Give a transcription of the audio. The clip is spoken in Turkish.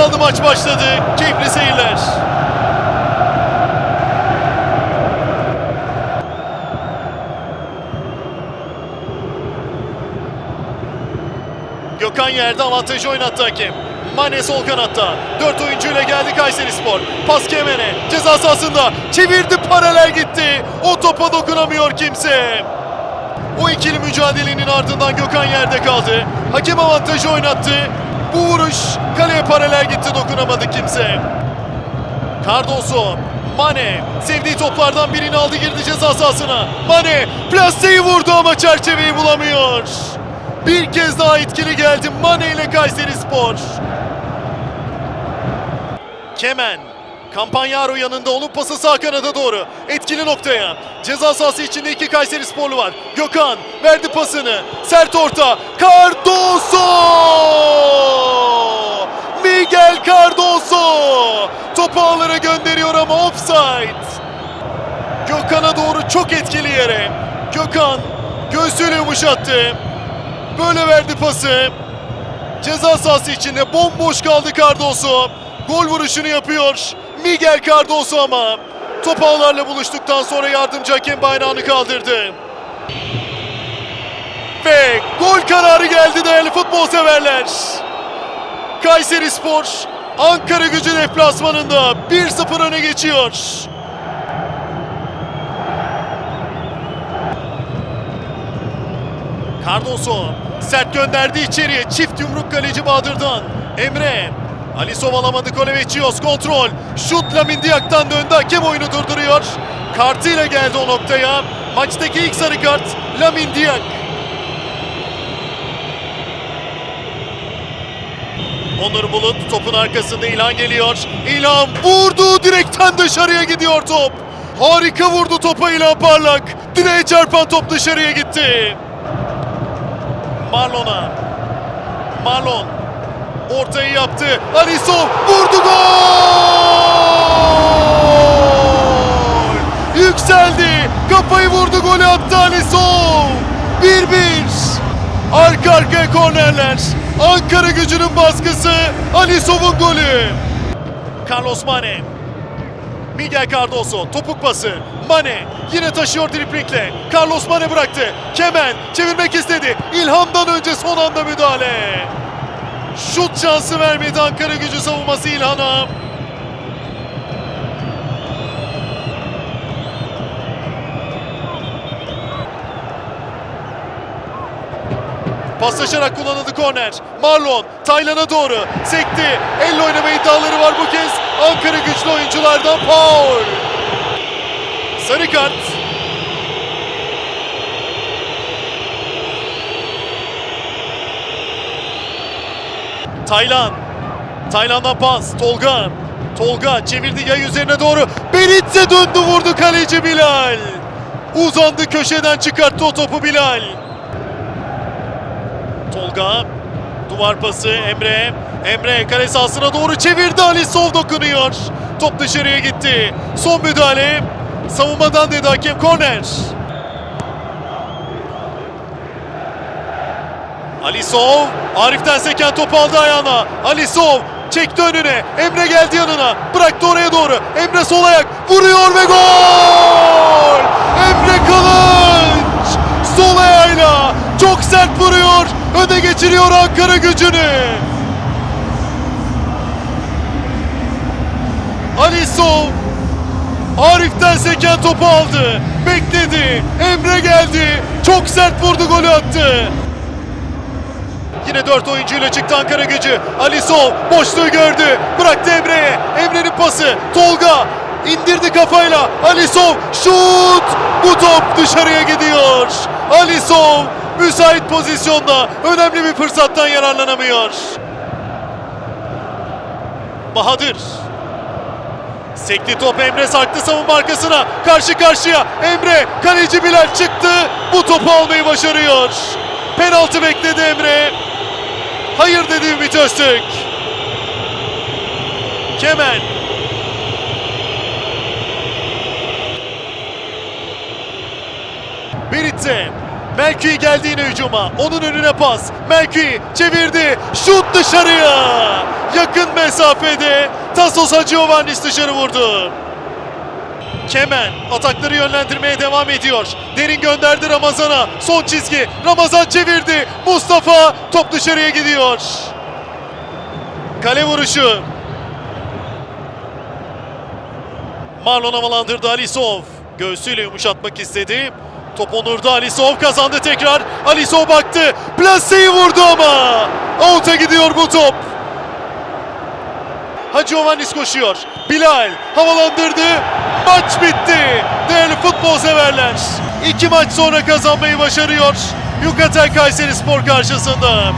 çaldı maç başladı. Keyifli seyirler. Gökhan yerde avantajı oynattı hakem. Mane sol kanatta. Dört oyuncuyla geldi Kayseri Spor. Pas Kemen'e. Ceza sahasında. Çevirdi paralel gitti. O topa dokunamıyor kimse. O ikili mücadelenin ardından Gökhan yerde kaldı. Hakem avantajı oynattı. Bu vuruş kaleye paralel gitti dokunamadı kimse. Cardoso, Mane sevdiği toplardan birini aldı girdi ceza sahasına. Mane plasteyi vurdu ama çerçeveyi bulamıyor. Bir kez daha etkili geldi Mane ile Kayseri Spor. Kemen. Campagnaro yanında onun pası sağ kanada doğru. Etkili noktaya. Ceza sahası içinde iki Kayseri sporlu var. Gökhan verdi pasını. Sert orta. Cardoso! Miguel Cardoso! Topu ağlara gönderiyor ama offside. Gökhan'a doğru çok etkili yere. Gökhan göğsüyle yumuşattı. Böyle verdi pası. Ceza sahası içinde bomboş kaldı Cardoso. Gol vuruşunu yapıyor. Miguel Cardoso ama top ağlarla buluştuktan sonra yardımcı hakem bayrağını kaldırdı. Ve gol kararı geldi değerli futbol severler. Kayseri Spor Ankara gücü deplasmanında 1-0 öne geçiyor. Cardoso sert gönderdi içeriye. Çift yumruk kaleci Bahadır'dan. Emre. Alisov alamadı Koleveçios kontrol. Şut Lamin Diak'tan döndü. Hakem oyunu durduruyor. Kartıyla geldi o noktaya. Maçtaki ilk sarı kart Lamin Diak. Onur Bulut topun arkasında İlhan geliyor. İlhan vurdu direkten dışarıya gidiyor top. Harika vurdu topa İlhan Parlak. Direğe çarpan top dışarıya gitti. Marlon'a. Marlon ortayı yaptı. Alisov vurdu gol! Yükseldi. Kafayı vurdu golü attı Alisov. 1-1. Arka arkaya kornerler. Ankara gücünün baskısı. Alisov'un golü. Carlos Mane. Miguel Cardoso topuk pası. Mane yine taşıyor driplingle. Carlos Mane bıraktı. Kemen çevirmek istedi. İlham'dan önce son anda müdahale. Şut şansı vermedi Ankara gücü savunması İlhan'a. Paslaşarak kullanıldı korner. Marlon Taylan'a doğru sekti. Elle oynama iddiaları var bu kez. Ankara güçlü oyunculardan faul. Sarı kart. Taylan. Taylan'dan pas. Tolga. Tolga çevirdi yay üzerine doğru. Beritse döndü vurdu kaleci Bilal. Uzandı köşeden çıkarttı o topu Bilal. Tolga. Duvar pası Emre. Emre kale sahasına doğru çevirdi. Ali Sol dokunuyor. Top dışarıya gitti. Son müdahale. Savunmadan dedi hakem korner. Alisov Arif'ten seken topu aldı ayağına. Alisov çekti önüne. Emre geldi yanına. Bıraktı oraya doğru. Emre sol ayak vuruyor ve gol! Geçiriyor Ankara gücünü. Alisov Arif'ten seken topu aldı. Bekledi. Emre geldi. Çok sert vurdu golü attı. Yine dört oyuncuyla çıktı Ankara gücü. Alisov boşluğu gördü. Bıraktı Emre'ye. Emre'nin pası. Tolga indirdi kafayla. Alisov şut. Bu top dışarıya gidiyor. Alisov müsait pozisyonda önemli bir fırsattan yararlanamıyor. Bahadır. Sekti top Emre sarktı savunma arkasına. Karşı karşıya Emre kaleci Bilal çıktı. Bu topu almayı başarıyor. Penaltı bekledi Emre. Hayır dedi Ümit Öztürk. Kemen. Berit'te. Melki geldi yine hücuma. Onun önüne pas. Melki çevirdi. Şut dışarıya. Yakın mesafede Tasos Hacıovannis dışarı vurdu. Kemen atakları yönlendirmeye devam ediyor. Derin gönderdi Ramazan'a. Son çizgi. Ramazan çevirdi. Mustafa top dışarıya gidiyor. Kale vuruşu. Marlon havalandırdı Alisov. Göğsüyle yumuşatmak istedi. Top Onur'da Alisov kazandı tekrar. Alisov baktı. Plaseyi vurdu ama. Out'a gidiyor bu top. Hacı Ovanis koşuyor. Bilal havalandırdı. Maç bitti. Değerli futbol severler. İki maç sonra kazanmayı başarıyor. Yukatel Kayseri Spor karşısında.